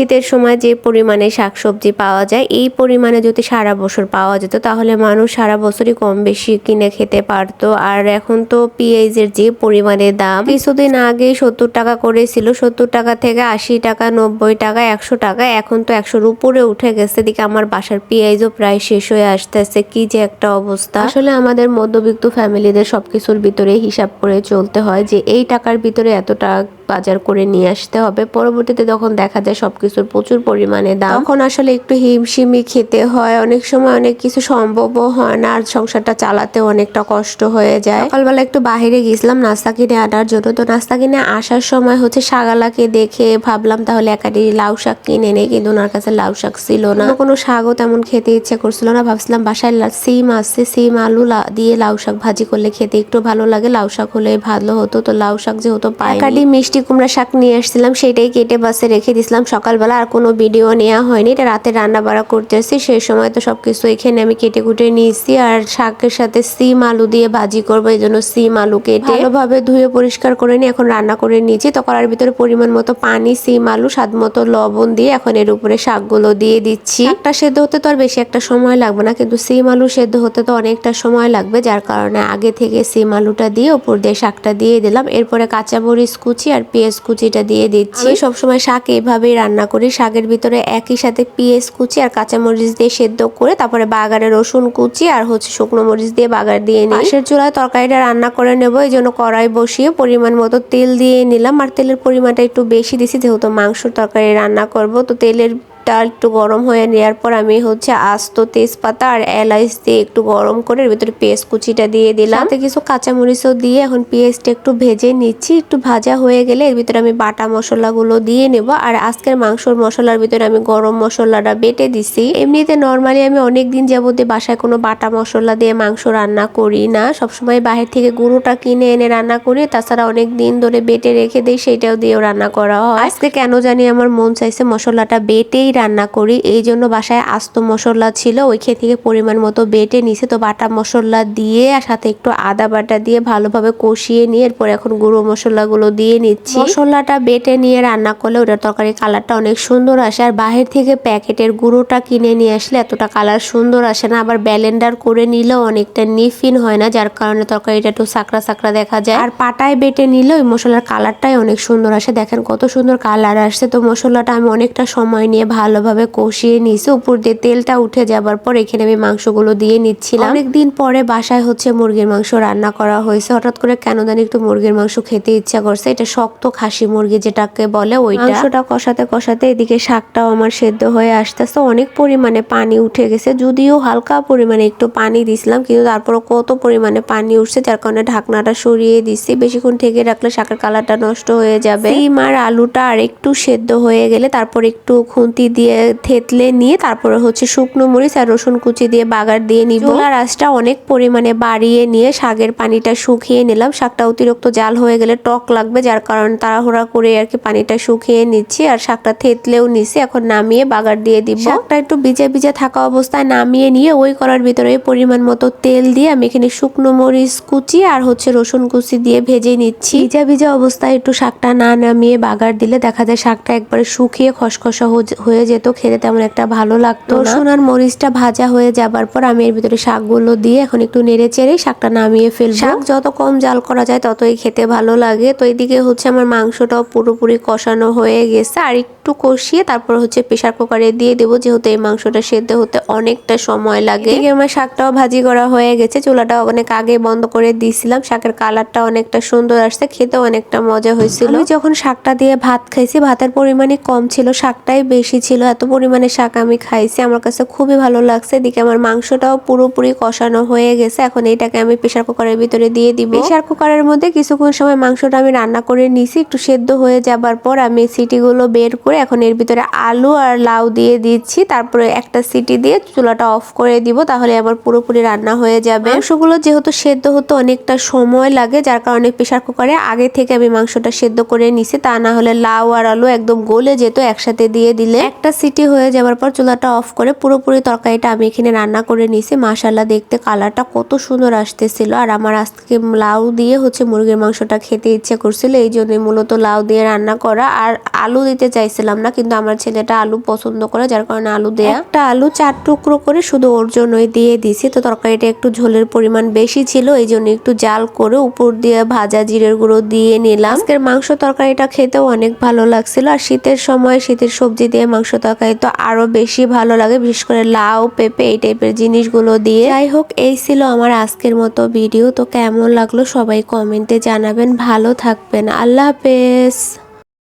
শীতের সময় যে পরিমাণে শাকসবজি পাওয়া যায়, এই পরিমাণে যদি সারা বছর পাওয়া যেত, তাহলে মানুষ সারা বছরই কম বেশি কিনে খেতে পারতো। আর এখন তো পেঁয়াজের যে পরিমাণে দাম, কিছুদিন আগে সত্তর টাকা করেছিল সত্তর টাকা থেকে আশি টাকা, নব্বই টাকা, একশো টাকা, এখন তো একশোর উপরে উঠে গেছে। দিকে আমার বাসার পেঁয়াজও প্রায় শেষ হয়ে আসতেছে। কি যে একটা অবস্থা। আসলে আমাদের মধ্যবিত্ত ফ্যামিলিদের সবকিছুর ভিতরে হিসাব করে চলতে হয় যে, এই টাকার ভিতরে এত টাকা বাজার করে নিয়ে আসতে হবে। পরবর্তীতে যখন দেখা যায় সবকিছুর প্রচুর পরিমাণে দাম। তখন আসলে একটু হিমশিমি খেতে হয়। অনেক সময় অনেক কিছু সম্ভবও হয় না, আর সংসারটা চালাতে অনেকটা কষ্ট হয়ে যায়। সকালবেলা একটু বাইরে গেছিলাম নাস্তা কিনে আনার জন্য। তো নাস্তা কিনে আসার সময় হচ্ছে শাগালাকে দেখে ভাবলাম তাহলে একাডি লাউ শাক কিনে নেই, কিন্তু ওনার কাছে লাউ শাক ছিল না। কোনো শাকও তেমন খেতে ইচ্ছে করছিল না। ভাবছিলাম বাসায় সিম আসছে সিম, আলু দিয়ে লাউ শাক ভাজি করলে খেতে একটু ভালো লাগে। লাউ শাক হলে ভালো হতো। তো লাউ শাক যেহেতু পাই মিষ্টি কুমড়া শাক নিয়ে আসছিলাম, সেটাই কেটে বাসে রেখে দিছিলাম। সকালবেলা আর কোনো ভিডিও নেওয়া হয়নি। এটা রাতে রান্না বাড়া করতেছি সেই সময় তো সবকিছু এখানে আমি কেটে কুটে নিয়েছি আর শাকের সাথে সিম আলু দিয়ে ভাজি করব এই জন্য সিম আলু কেটে ভালোভাবে ধুয়ে পরিষ্কার করে নিয়ে এখন রান্না করে নিয়েছি। তো করার ভিতরে পরিমাণ মতো পানি সিম আলু স্বাদ মতো লবণ দিয়ে এখন এর উপরে শাকগুলো দিয়ে দিচ্ছি। একটা সেদ্ধ হতে তো আর বেশি একটা সময় লাগবে না কিন্তু সিম আলু সেদ্ধ হতে তো অনেকটা সময় লাগবে যার কারণে আগে থেকে সিম আলুটা দিয়ে উপর দিয়ে শাকটা দিয়ে দিলাম। এরপরে কাঁচা মরিচ কুচি আর পেঁয়াজ কুচিটা দিয়ে দিচ্ছি। সবসময় শাক এইভাবেই রান্না করি। শাকের ভিতরে একই সাথে পেঁয়াজ কুচি আর কাঁচা মরিচ দিয়ে সেদ্ধ করে তারপরে বাগারে রসুন কুচি আর হচ্ছে শুকনো মরিচ দিয়ে বাগার দিয়ে নিই। পাশের চুলায় তরকারিটা রান্না করে নেব, এই জন্য কড়াই বসিয়ে পরিমাণ মতো তেল দিয়ে নিলাম। আর তেলের পরিমাণটা একটু বেশি দিছি, যেহেতু মাংসর তরকারি রান্না করব, তো তেলের টা একটু গরম হয়ে নেওয়ার পর আমি হচ্ছে আস্ত তেজপাতা আর এলাইচ দিয়ে একটু গরম করে ভিতরে পেঁয়াজ কুচিটা দিয়ে দিলাম। সাথে কিছু কাঁচামরিচও দিয়ে এখন পেঁয়াজটা একটু ভেজে নিচ্ছি। একটু ভাজা হয়ে গেলে এর ভিতরে আমি বাটা মশলাগুলো দিয়ে নেব। আর আজকের মাংসর মশলার ভিতরে আমি গরম মশলাটা বেটে দিছি। এমনিতে নর্মালি আমি অনেক দিন যাবতীয় বাসায় কোনো বাটা মশলা দিয়ে মাংস রান্না করি না। সবসময় বাহির থেকে গুঁড়োটা কিনে এনে রান্না করি। তাছাড়া অনেক দিন ধরে বেটে রেখে দিই, সেটাও দিয়েও রান্না করা হয়। আজকে কেন জানি আমার মন চাইছে মশলাটা বেটেই রান্না করি। এই জন্য বাসায় আস্ত মশলা ছিল, ওই খেয়ে থেকে পরিমাণ মতো বেটে নিছে। তো বাটা মশলা দিয়ে আর সাথে একটু আদা বাটা দিয়ে ভালোভাবে কষিয়ে নিয়ে এরপর এখন গুঁড়ো মশলাগুলো দিয়ে নিচ্ছি। মশলাটা বেটে নিয়ে রান্না করলে ওটার তরকারি কালারটা অনেক সুন্দর আসে। আর বাহির থেকে প্যাকেটের গুঁড়োটা কিনে নিয়ে আসলে এতটা কালার সুন্দর আসে না। আবার ব্যালেন্ডার করে নিলেও অনেকটা নিফিন হয় না, যার কারণে তরকারিটা একটু সাকড়া সাকড়া দেখা যায়। আর পাটায় বেটে নিলে ওই মশলার কালারটাই অনেক সুন্দর আসে। দেখেন কত সুন্দর কালার আসছে। তো মশলাটা আমি অনেকটা সময় নিয়ে ভালোভাবে কষিয়ে নিয়েছি। উপর দিয়ে তেলটা উঠে যাবার পর এখানে আমি মাংসগুলো দিয়ে নিচ্ছিলাম। অনেকদিন পরে বাসায় হচ্ছে মুরগির মাংস রান্না করা হয়েছে। হঠাৎ করে কেন জানি একটু মুরগির মাংস খেতে ইচ্ছা করছে। এটা শক্ত খাসি মুরগি যেটাকে বলে ওইটা। মাংসটা কষাতে কষাতে এদিকে শাকটাও আমার সেদ্ধ হয়ে আসতেছে। অনেক পরিমাণে পানি উঠে গেছে। যদিও হালকা পরিমাণে একটু পানি দিছিলাম, কিন্তু তারপরও কত পরিমাণে পানি উঠছে, যার কারণে ঢাকনাটা সরিয়ে দিচ্ছি বেশিক্ষণ ঢেকে রাখলে শাকের কালারটা নষ্ট হয়ে যাবে। সিম আর আলুটা আর একটু সেদ্ধ হয়ে গেলে তারপর একটু খুন্তি দিয়ে থেতলে নিয়ে তারপরে হচ্ছে শুকনো মরিচ আর রসুন কুচি দিয়ে বাগার দিয়ে নিব। চুলার আঁচটা অনেক পরিমাণে বাড়িয়ে নিয়ে শাকের পানিটা শুকিয়ে নিলাম। শাকটা অতিরিক্ত জাল হয়ে গেলে টক লাগবে যার কারণে তাড়াহুড়া করে আর কি পানিটা শুকিয়ে নিচ্ছি। আর শাকটা থেতলেও নিছি এখন নামিয়ে বাগার দিয়ে দিব। শাকটা একটু ভিজে ভিজে থাকা অবস্থায় নামিয়ে নিয়ে ওই করার ভিতরে পরিমাণ মতো তেল দিয়ে আমি এখানে শুকনো মরিচ কুচি আর হচ্ছে রসুন কুচি দিয়ে ভেজে নিচ্ছি। ভিজা ভিজা অবস্থায় একটু শাকটা না নামিয়ে বাগার দিলে দেখা যায় শাকটা একবারে শুকিয়ে খসখসা হয়ে- হয়ে যেত খেতে তেমন একটা ভালো লাগতো। রসুন আর মরিচটা ভাজা হয়ে যাবার পর আমি এর ভিতরে শাকগুলো দিয়ে এখন একটু নেড়ে চেড়ে শাকটা নামিয়ে ফেলব। শাক যত কম জাল করা যায় ততই খেতে ভালো লাগে। তো এদিকে হচ্ছে আমার মাংসটাও পুরোপুরি কষানো হয়ে গেছে। আর একটু কষিয়ে তারপর হচ্ছে প্রেশার কুকারে দিয়ে দেবো যেহেতু এই মাংসটা সেদ্ধ হতে অনেকটা সময় লাগে। এদিকে আমার শাকটাও ভাজি করা হয়ে গেছে। চুলাটা অনেক আগে বন্ধ করে দিয়েছিলাম শাকের কালারটা অনেকটা সুন্দর আসছে খেতেও অনেকটা মজা হয়েছিল। যখন শাকটা দিয়ে ভাত খাইছি ভাতের পরিমাণই কম ছিল শাকটাই বেশি ছিল এত পরিমাণে শাক আমি খাইছি, আমার কাছে খুবই ভালো লাগছে। এদিকে আমার মাংসটাও পুরোপুরি কষানো হয়ে গেছে, এখন এটাকে আমি প্রেশার কুকারের ভিতরে দিয়ে দিব। প্রেশার কুকারের মধ্যে কিছুক্ষণ সময় মাংসটা আমি রান্না করে নিছি, একটু সেদ্ধ হয়ে যাবার পর আমি সিটিগুলো বের করে এখন এর ভিতরে আলু আর লাউ দিয়ে দিচ্ছি, তারপরে একটা সিটি দিয়ে চুলাটা অফ করে দিব, তাহলে আমার পুরোপুরি রান্না হয়ে যাবে। মাংসগুলো যেহেতু সেদ্ধ হতে অনেকটা সময় লাগে, যার কারণে প্রেশার কুকারে আগে থেকে আমি মাংসটা সেদ্ধ করে নিছি, তা না হলে লাউ আর আলু একদম গলে যেত একসাথে দিয়ে দিলে। একটা সিটি হয়ে যাওয়ার পর চুলাটা অফ করে পুরোপুরি তরকারিটা আমি এখানে রান্না করে নিয়েছি। মাসাল্লাহ দেখতে কালারটা কত সুন্দর আসতেছিল। আর আমার আজকে লাউ দিয়ে হচ্ছে মুরগির মাংসটা খেতে ইচ্ছে করছিল, এই জন্য মূলত লাউ দিয়ে রান্না করা। আর আলু দিতে চাইছিলাম না, কিন্তু আমার ছেলেটা আলু পছন্দ করে, যার কারণে আলু দেয়া। একটা আলু চার টুকরো করে শুধু ওর জন্যই দিয়ে দিছি। তো তরকারিটা একটু ঝোলের পরিমাণ বেশি ছিল, এই জন্য একটু জাল করে উপর দিয়ে ভাজা জিরের গুঁড়ো দিয়ে নিলাম। আজকের মাংস তরকারিটা খেতেও অনেক ভালো লাগছিল। আর শীতের সময় শীতের সবজি দিয়ে মাংস তরকারি তো আরও বেশি ভালো লাগে, বিশেষ করে লাউ, পেঁপে এই টাইপের জিনিসগুলো দিয়ে। যাই হোক, এই ছিল আমার আজকের মতো ভিডিও, তো কেমন লাগল সবাই কমেন্টে জানাবেন, ভালো থাকবেন, আল্লাহ হাফেজ।